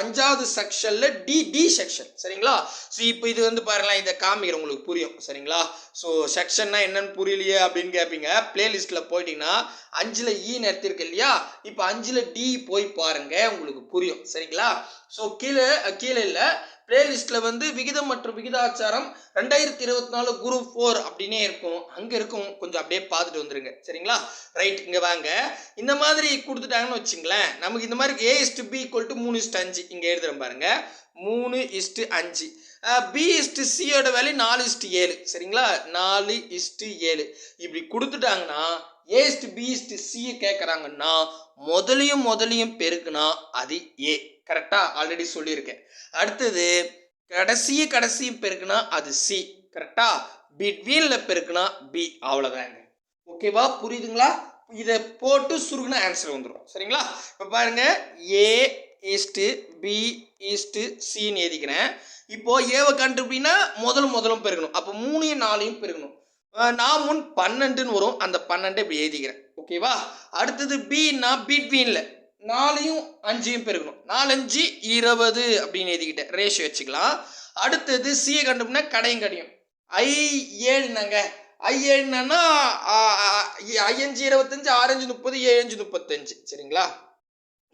அஞ்சாவது செக்ஷனில் டி டி செக்ஷன் சரிங்களா? ஸோ இப்போ இது வந்து பாருங்களேன் இதை காமிக்கிறேன் உங்களுக்கு புரியும் சரிங்களா? ஸோ செக்ஷன்னா என்னன்னு புரியலையே அப்படின்னு கேட்பீங்க பிளேலிஸ்ட்டில் போயிட்டீங்கன்னா அஞ்சில் e ஈ எடுத்திருக்கு இல்லையா? இப்போ அஞ்சில் டி போய் பாருங்க உங்களுக்கு புரியும் சரிங்களா? ஸோ கீழே கீழே இல்லை பிளேலிஸ்ட்டில் வந்து விகிதம் மற்றும் விகிதாச்சாரம் ரெண்டாயிரத்தி இருபத்தி நாலு குரூப் ஃபோர் அப்படின்னே இருக்கும். அங்கே இருக்கும். கொஞ்சம் அப்படியே பார்த்துட்டு வந்துருங்க. சரிங்களா? ரைட் இங்கே வாங்க. இந்த மாதிரி கொடுத்துட்டாங்கன்னு வச்சுங்களேன் நமக்கு இந்த மாதிரி A is to B equal to மூணு இஸ்டு அஞ்சு. இங்கே எழுதுறேன் பாருங்க. மூணு இஸ்டு அஞ்சு. பி இஸ்டு சியோட வேல்யூ நாலு இஸ்டு ஏழு. சரிங்களா? நாலு இஸ்டு ஏழு. இப்படி கொடுத்துட்டாங்கன்னா A is to B is to C கேட்குறாங்கன்னா முதலையும் முதலையும் பெருக்குனா அது ஏ கரெக்டாக ஆல்ரெடி சொல்லியிருக்கேன். அடுத்தது கடைசியும் கடைசியும் பெருக்குனா அது சி கரெக்டா பிட்வீனில் பெருக்குனா பி அவ்வளோதாங்க ஓகேவா புரியுதுங்களா? இதை போட்டு சுருகுனா ஆன்சர் வந்துடும் சரிங்களா? இப்போ பாருங்க A is to B is to சின்னு எழுதிக்கிறேன். இப்போ ஏவை கண்டுபிடினா முதல் முதலும் பெருக்கணும். அப்போ மூணையும் நாலையும் பெருக்கணும். நான் முன் பன்னெண்டுன்னு வரும். அந்த பன்னெண்டு இப்படி எழுதிக்கிறேன். ஓகேவா அடுத்தது பின்னா பிட்வீனில் நாலையும் அஞ்சையும் பெருக்கணும். நாலஞ்சு இருபது அப்படின்னு எழுதிக்கிட்டேன் ரேஷியோ வச்சுக்கலாம். அடுத்தது சிஏ கண்டுபிடினா கடையும் கடையும். ஐ ஏழுனாங்க ஐ ஏழுனா ஐயஞ்சு இருபத்தஞ்சு ஆரஞ்சு முப்பது ஏழஞ்சு முப்பத்தஞ்சு. சரிங்களா?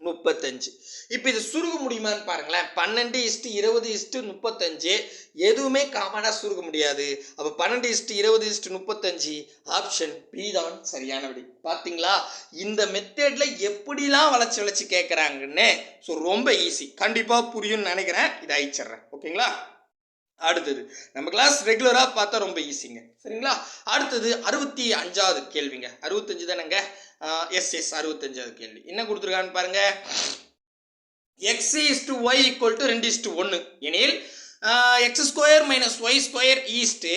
முப்பத்தஞ்சு. இப்போ இது சுருக முடியுமான்னு பாருங்களேன். பன்னெண்டு இஸ்ட்டு இருபது இஸ்ட்டு முப்பத்தஞ்சு. எதுவுமே காமனாக சுருக முடியாது. அப்போ பன்னெண்டு இஸ்ட்டு இருபது இஸ்ட்டு முப்பத்தஞ்சு. ஆப்ஷன் பி தான் சரியான விடை பார்த்தீங்களா இந்த மெத்தேடில் எப்படிலாம் வளைச்சி வளைச்சி கேட்குறாங்கன்னு ஸோ ரொம்ப ஈஸி கண்டிப்பாக புரியும்னு நினைக்கிறேன். இதை அழிச்சிட்றேன். ஓகேங்களா அடுத்தது நம்ம கிளாஸ் ரெகுலராக பார்த்தா ரொம்ப ஈஸிங்க சரிங்களா? அடுத்தது அறுபத்தி அஞ்சாவது கேள்விங்க. அறுபத்தஞ்சு தானேங்க? எஸ் எஸ் அறுபத்தஞ்சாவது கேள்வி. என்ன கொடுத்துருக்கான்னு பாருங்க. X is to Y equal to ரெண்டு இஸ் டு ஒன்று எனில் X square minus Y square is to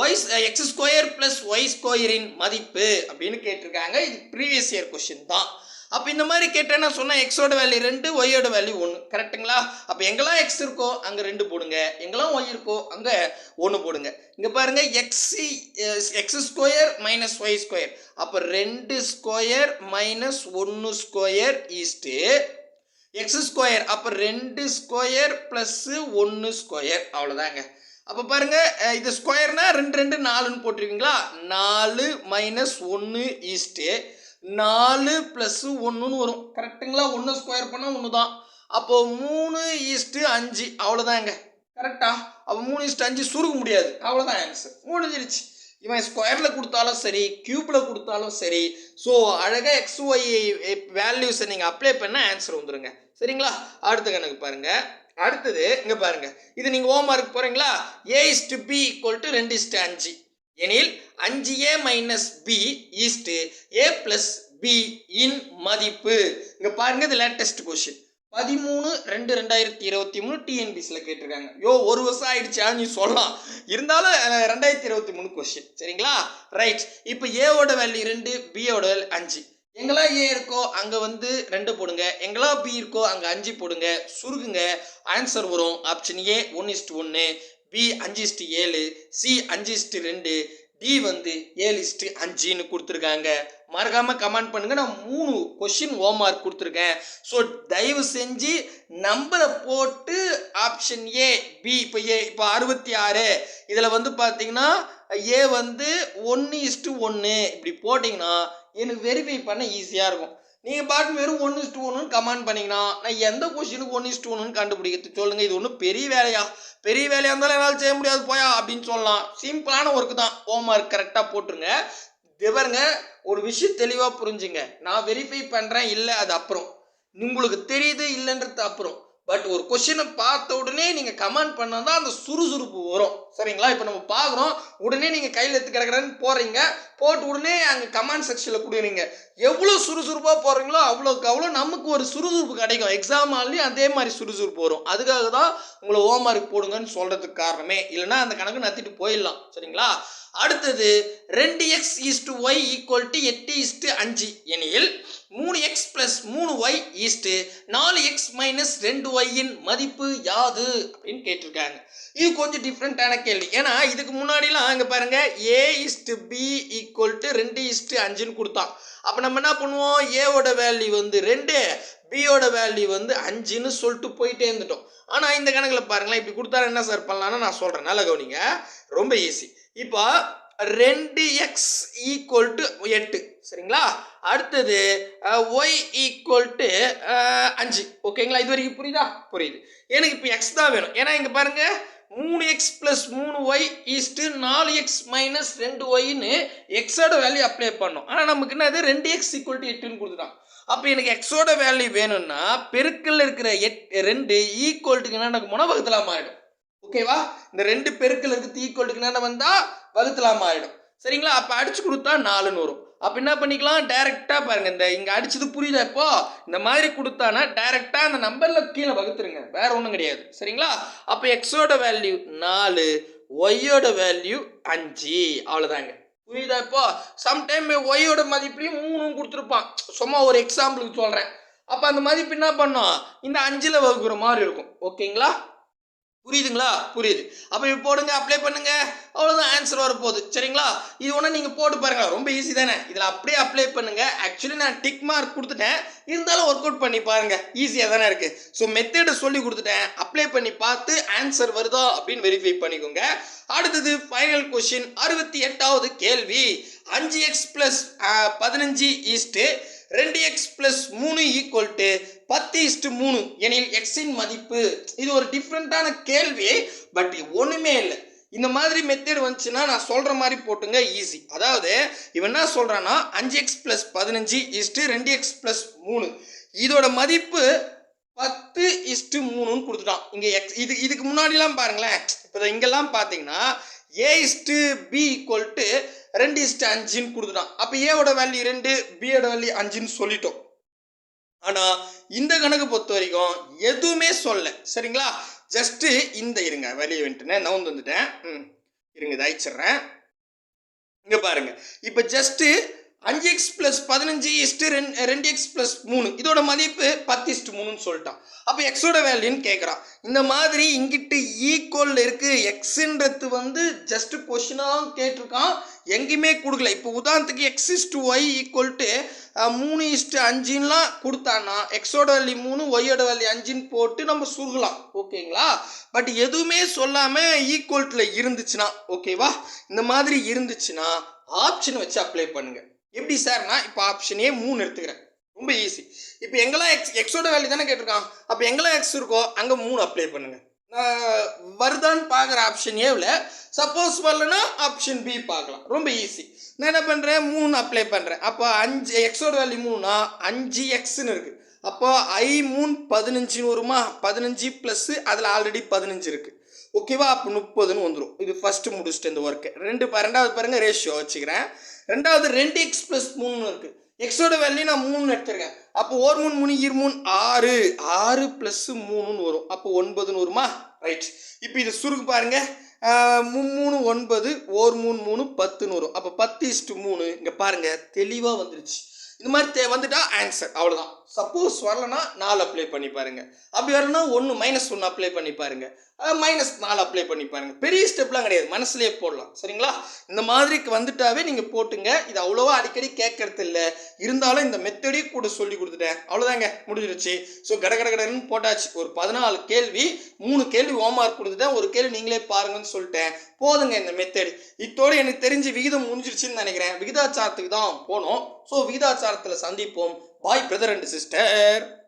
Y X square plus Y ஸ்கொயரின் மதிப்பு அப்படின்னு கேட்டிருக்காங்க. இது ப்ரீவியஸ் இயர் கொஷின் தான். அப்போ இந்த மாதிரி கேட்டேன்னா சொன்னால் எக்ஸோட வேல்யூ ரெண்டு ஒய்யோட வேல்யூ ஒன்று கரெக்ட்டுங்களா அப்போ எங்கெல்லாம் எக்ஸ் இருக்கோ அங்கே ரெண்டு போடுங்க. எங்கெல்லாம் ஒய் இருக்கோ அங்கே ஒன்று போடுங்க. இங்கே பாருங்கள் X X square minus Y square அப்போ ரெண்டு ஸ்கொயர் மைனஸ் ஒன்று square is to X square அப்போ ரெண்டு ஸ்கொயர் ப்ளஸ்ஸு ஒன்று ஸ்கொயர் அவ்வளோதாங்க அப்போ பாருங்க இது ஸ்கொயர்னா ரெண்டு ரெண்டு நாலுன்னு போட்டிருக்கீங்களா? நாலு மைனஸ் ஒன்று ஈஸ்ட்டு நாலு ப்ளஸ்ஸு ஒன்றுன்னு வரும். கரெக்டுங்களா ஒன்று ஸ்கொயர் பண்ணால் ஒன்று தான் அப்போது மூணு ஈஸ்ட்டு அஞ்சு அவ்வளோதாங்க கரெக்டா அப்போ மூணு ஈஸ்ட்டு அஞ்சு சுருக்க முடியாது. அவ்வளோதான் ஆன்சர் முடிஞ்சிருச்சு. இவன் ஸ்கொயரில் கொடுத்தாலும் சரி க்யூப்பில் கொடுத்தாலும் சரி ஸோ அழகாக எக்ஸ் ஒய் வேல்யூஸை நீங்கள் அப்ளை பண்ணால் ஆன்சர் வந்துடுங்க சரிங்களா? அடுத்த கணக்கு பாருங்க. அடுத்தது இங்கே பாருங்க. இது நீங்கள் ஹோம் ஒர்க் போகிறீங்களா A is to B equal to ரெண்டு இஸ்டு அஞ்சு. எனில் அஞ்சு A minus B is to A plus B இன் மதிப்பு. இங்கே பாருங்க இது லேட்டஸ்ட் கொஷின் பதிமூணு ரெண்டு ரெண்டாயிரத்தி இருபத்தி மூணு டிஎன்பிசியில் கேட்டிருக்காங்க. யோ ஒரு வருஷம் ஆயிடுச்சா நீ சொல்லலாம். இருந்தாலும் ரெண்டாயிரத்தி இருபத்தி மூணு கொஸ்டின் சரிங்களா? ரைட் இப்போ ஏவோட வேல்யூ ரெண்டு பியோட வேல்யூ அஞ்சு. எங்களா ஏ இருக்கோ அங்கே வந்து ரெண்டு போடுங்க. எங்களா பி இருக்கோ அங்கே அஞ்சு போடுங்க. சுருகுங்க ஆன்சர் வரும். Option A one is to ஒன்று பி அஞ்சு இஸ்ட்டு ஏழு சி அஞ்சு இஸ்ட்டு ரெண்டு டி வந்து ஏழு இஸ்ட்டு அஞ்சுன்னு கொடுத்துருக்காங்க. மறக்காம கமெண்ட் பண்ணுங்க. நான் மூணு கொஷின் ஹோம்ஒர்க் கொடுத்துருக்கேன். ஸோ தயவு செஞ்சு நம்பரை போட்டு ஆப்ஷன் ஏ பி இப்போ ஏ இப்போ அறுபத்தி ஆறு. இதில் வந்து பார்த்தீங்கன்னா ஏ வந்து ஒன்று இஸ்ட்டு ஒன்று இப்படி போட்டிங்கன்னா எனக்கு வெரிஃபை பண்ண ஈஸியாக இருக்கும். நீங்கள் பாட்டு வெறும் ஒன்று இஸ்ட்டு ஒன்றுன்னு கமெண்ட் பண்ணிங்கன்னா நான் எந்த கொஷினுக்கு ஒன்று இஸ்ட்டு ஒன்றுன்னு கண்டுபிடிக்கிறது? சொல்லுங்கள் இது ஒன்றும் பெரிய வேலையா? பெரிய வேலையாக இருந்தாலும் என்னால் செய்ய முடியாது போயா? அப்படின்னு சொல்லலாம். சிம்பிளான ஒர்க்கு தான். ஹோம் ஒர்க் கரெக்டாக போட்டுருங்க. இவருங்க ஒரு விஷயம் தெளிவாக புரிஞ்சுங்க. நான் வெரிஃபை பண்ணுறேன் இல்லை அது அப்புறம். உங்களுக்கு தெரியுது இல்லைன்றது அப்புறம். பட் ஒரு கொஷினை பார்த்த உடனே நீங்கள் கமெண்ட் பண்ணால் தான் அந்த சுறுசுறுப்பு வரும். சரிங்களா? இப்போ நம்ம பார்க்குறோம் உடனே நீங்கள் கையில் எடுத்து கிடக்கிறேன்னு போகிறீங்க போட்டு உடனே அங்கே கமெண்ட் செக்ஷனில் கொடுக்குறீங்க எவ்வளோ சுறுசுறுப்பாக போடுறீங்களோ அவ்வளோக்கு அவ்வளோ நமக்கு ஒரு சுறுசுறுப்பு கிடைக்கும். எக்ஸாம் ஆள்லேயும் அதே மாதிரி சுறுசுறுப்பு வரும். அதுக்காக தான் உங்களை ஹோம்ஒர்க் போடுங்கன்னு சொல்கிறதுக்கு காரணமே. இல்லைன்னா அந்த கணக்கு நத்திட்டு போயிடலாம். சரிங்களா? அடுத்தது ரெண்டு X is to Y equal to எட்டு ஈஸ்ட்டு அஞ்சு எனில் மூணு எக்ஸ் ப்ளஸ் மூணு ஒய் ஈஸ்ட்டு நாலு எக்ஸ் மைனஸ் ரெண்டு ஒய்யின் மதிப்பு யாது? அப்படின்னு கேட்டிருக்காங்க. இது கொஞ்சம் டிஃப்ரெண்ட்டான கேள்வி. ஏன்னா இதுக்கு முன்னாடிலாம் அங்கே பாருங்கள் A is to B equal to ரெண்டு இஸ்ட்டு அஞ்சுன்னு கொடுத்தான். அப்போ நம்ம என்ன பண்ணுவோம்? ஏவோட வேல்யூ வந்து ரெண்டு பியோட வேல்யூ வந்து அஞ்சுன்னு சொல்லிட்டு போயிட்டே இருந்துட்டோம். ஆனால் இந்த கணக்கில் பாருங்களேன் இப்படி கொடுத்தாரு என்ன சார் பண்ணலாம்னு நான் சொல்கிறேன் நல்ல கவனிங்க. ரொம்ப ஈஸி இப்போ ரெண்டு எக்ஸ் ஈக்குவல் டு எட்டு. சரிங்களா? அடுத்தது ஒய் ஈக்குவல் டு அஞ்சு. ஓகேங்களா இது வரைக்கும் புரியுதா? புரியுது. எனக்கு இப்போ எக்ஸ் தான் வேணும். ஏன்னா இங்கே பாருங்கள் மூணு எக்ஸ் ப்ளஸ் மூணு ஒய் ஈஸ்ட்டு நாலு எக்ஸ் மைனஸ் ரெண்டு ஒய்னு எக்ஸோட வேல்யூ அப்ளை பண்ணோம். ஆனால் நமக்கு என்னது? ரெண்டு எக்ஸ் ஈக்குவல் டு எட்டுன்னு கொடுத்துட்டான். அப்போ எனக்கு எக்ஸோட வேல்யூ வேணும்னா பெருக்கில் இருக்கிற எட் ரெண்டு ஈக்குவல்ட்டுக்கு என்ன நடக்குமோனா வகுத்தலாம் மாறிடும். ஓகேவா இந்த ரெண்டு பெருக்கல் இருக்கிறது ஈக்குவல்ட்டுக்கு என்ன வந்தால் வகுத்தலாம் மாறிடும். சரிங்களா? அப்போ அடிச்சு கொடுத்தா நாலுன்னு வரும். அப்போ என்ன பண்ணிக்கலாம்? டைரெக்டாக பாருங்க இந்த இங்கே அடிச்சது புரியுதா இப்போ? இந்த மாதிரி கொடுத்தானா டைரெக்டாக அந்த நம்பரில் கீழே வகுத்துருங்க. வேற ஒன்றும் கிடையாது. சரிங்களா? அப்போ எக்ஸோட வேல்யூ நாலு ஒய்யோட வேல்யூ அஞ்சு. அவ்வளோதாங்க புரியுதா இப்போ? சம்டைம் ஒய்யோட மதிப்புலையும் மூணும் கொடுத்துருப்பான். சும்மா ஒரு எக்ஸாம்பிளுக்கு சொல்கிறேன் அப்போ அந்த மதிப்பு என்ன பண்ணோம்? இந்த அஞ்சில் வகுக்கிற மாதிரி இருக்கும். ஓகேங்களா? புரியுதுங்களா? புரியுது. அப்போ இப்போ போடுங்க அப்ளை பண்ணுங்க. அவ்வளோதான் ஆன்சர் வரப்போகுது. சரிங்களா? இது ஒன்று நீங்கள் போட்டு பாருங்க ரொம்ப ஈஸி தானே? இதில் அப்படியே அப்ளை பண்ணுங்க. ஆக்சுவலி நான் டிக் மார்க் கொடுத்துட்டேன். இருந்தாலும் ஒர்க் அவுட் பண்ணி பாருங்க. ஈஸியாக தானே இருக்கு. ஸோ மெத்தேடை சொல்லி கொடுத்துட்டேன். அப்ளை பண்ணி பார்த்து ஆன்சர் வருதா அப்படின்னு வெரிஃபை பண்ணிக்கோங்க. அடுத்தது ஃபைனல் கொஷின் அறுபத்தி எட்டாவது கேள்வி. அஞ்சு எக்ஸ் ப்ளஸ் பதினஞ்சு ஈஸ்ட்டு ரெண்டு எக்ஸ் ப்ளஸ் மூணு ஈக்குவல் டு பத்து இஸ்டு மூணு எனில் எக்ஸின் மதிப்பு. இது ஒரு டிஃப்ரெண்ட்டான கேள்வி பட் ஒன்றுமே இல்லை. இந்த மாதிரி மெத்தட் வந்துச்சுன்னா நான் சொல்கிற மாதிரி போட்டுங்க ஈஸி அதாவது இவன் என்ன சொல்கிறான்னா அஞ்சு எக்ஸ் ப்ளஸ் பதினஞ்சு இஸ்ட்டு ரெண்டு எக்ஸ் ப்ளஸ் மூணு. இதோட மதிப்பு பத்து இஸ்ட்டு மூணுன்னு கொடுத்துட்டான். இங்கே எக்ஸ் இது இதுக்கு முன்னாடிலாம் பாருங்களேன். இப்போ இங்கெல்லாம் பார்த்தீங்கன்னா A is to B equal to ரெண்டு இஸ்ட்டு அஞ்சுன்னு கொடுத்துட்டான். அப்போ ஏவோட வேல்யூ ரெண்டு பியோட வேல்யூ அஞ்சுன்னு சொல்லிட்டோம். ஆனால் இந்த கணக்கு பொறுத்த வரைக்கும் எதுவுமே சொல்ல சரிங்களா? ஜஸ்ட்டு இந்த இருங்க. வெளியே வந்துட்டேன். நவுந்து வந்துட்டேன். ம். இருங்க இதை அழிச்சிடுறேன். இங்கே பாருங்க. இப்போ ஜஸ்ட்டு அஞ்சு எக்ஸ் ப்ளஸ் பதினஞ்சு இஸ்ட்டு ரெண்டு ரெண்டு எக்ஸ் ப்ளஸ் மூணு. இதோட மதிப்பு பத்து இஸ்ட்டு மூணுன்னு சொல்லிட்டான். அப்போ எக்ஸோட வேல்யூன்னு கேட்குறான் இந்த மாதிரி இங்கிட்டு ஈக்குவல் இருக்குது எக்ஸுன்றது வந்து ஜஸ்ட் கொஷினாக கேட்டிருக்கான். எங்கேயுமே கொடுக்கல. இப்போ உதாரணத்துக்கு X is to Y equal to மூணு இஸ்ட்டு அஞ்சுன்னெலாம் கொடுத்தான்னா எக்ஸோட வேல்யூ மூணு ஒய்யோட வேல்யூ அஞ்சுன்னு போட்டு நம்ம சுருகலாம் ஓகேங்களா? பட் எதுவுமே சொல்லாமல் ஈக்குவல்ட்டில் இருந்துச்சுன்னா ஓகேவா இந்த மாதிரி இருந்துச்சுன்னா ஆப்ஷன் வச்சு அப்ளை பண்ணுங்கள் எப்படி சார்னா இப்போ ஆப்ஷனே மூணு எடுத்துக்கிறேன். ரொம்ப ஈஸி இப்போ எங்கெல்லாம் எக்ஸ் எக்ஸோட வேல்யூ தானே கேட்டிருக்கான்? அப்போ எங்கெல்லாம் எக்ஸ் இருக்கோ அங்கே மூணு அப்ளை பண்ணுங்க. வருதான்னு பார்க்குற ஆப்ஷன் ஏவில் சப்போஸ் வரலன்னா ஆப்ஷன் பி பார்க்கலாம். ரொம்ப ஈஸி நான் என்ன பண்ணுறேன் மூணு அப்ளை பண்ணுறேன் அப்போ அஞ்சு எக்ஸோட வேல்யூ மூணுனா அஞ்சு எக்ஸ்னு இருக்குது அப்போ ஐ மூணு பதினஞ்சுன்னு வருமா? பதினஞ்சு ப்ளஸ்ஸு அதில் ஆல்ரெடி பதினஞ்சு இருக்குது ஓகேவா அப்போ முப்பதுன்னு வந்துடும் இது ஃபஸ்ட்டு முடிச்சுட்டு இந்த ஒர்க்கு ரெண்டு பா- ரெண்டாவது பாருங்க ரேஷியோ வச்சுக்கிறேன். ரெண்டாவது ரெண்டு எக்ஸ் ப்ளஸ் மூணு இருக்குது எக்ஸோட வேல்யூ நான் மூணு எடுத்திருக்கேன். அப்போ ஒரு மூணு மூணு இரு மூணு ஆறு. ஆறு ப்ளஸ் மூணுன்னு வரும். அப்போ ஒன்பதுன்னு வருமா? ரைட் இப்போ இது சுருக்கு பாருங்க. மூணு ஒன்பது. ஒரு மூணு மூணு பத்துன்னு வரும். அப்போ பத்து இஸ்ட்டு மூணு. இங்கே பாருங்க தெளிவாக வந்துருச்சு. இந்த மாதிரி தே வந்துட்டா ஆன்சர் அவ்வளோதான் சப்போஸ் வரலனா நாலு அப்ளை பண்ணி பாருங்க. அப்படி வரலனா ஒன்று மைனஸ் ஒன்று அப்ளை பண்ணி பாருங்க. மைனஸ் நாலு அப்ளை பண்ணி பாருங்க. பெரிய ஸ்டெப்லாம் கிடையாது. மனசுலேயே போடலாம். சரிங்களா? இந்த மாதிரி வந்துட்டாவே நீங்கள் போட்டுங்க. இது அவ்வளோவா அடிக்கடி கேட்கறது இல்லை இருந்தாலும் இந்த மெத்தடையும் கூட சொல்லி கொடுத்துட்டேன். அவ்வளோதாங்க முடிஞ்சிருச்சு. ஸோ கட கட கடன்னு போட்டாச்சு. ஒரு பதினாலு கேள்வி மூணு கேள்வி ஹோம்ஒர்க் கொடுத்துட்டேன். ஒரு கேள்வி நீங்களே பாருங்கன்னு சொல்லிட்டேன். போதுங்க இந்த மெத்தடு இத்தோடு எனக்கு தெரிஞ்சு விகிதம் முடிஞ்சிருச்சுன்னு நினைக்கிறேன். விகிதாச்சாரத்துக்கு தான் போனோம். ஸோ விகிதாச்சாரத்தில் சந்திப்போம். Bye brother and sister.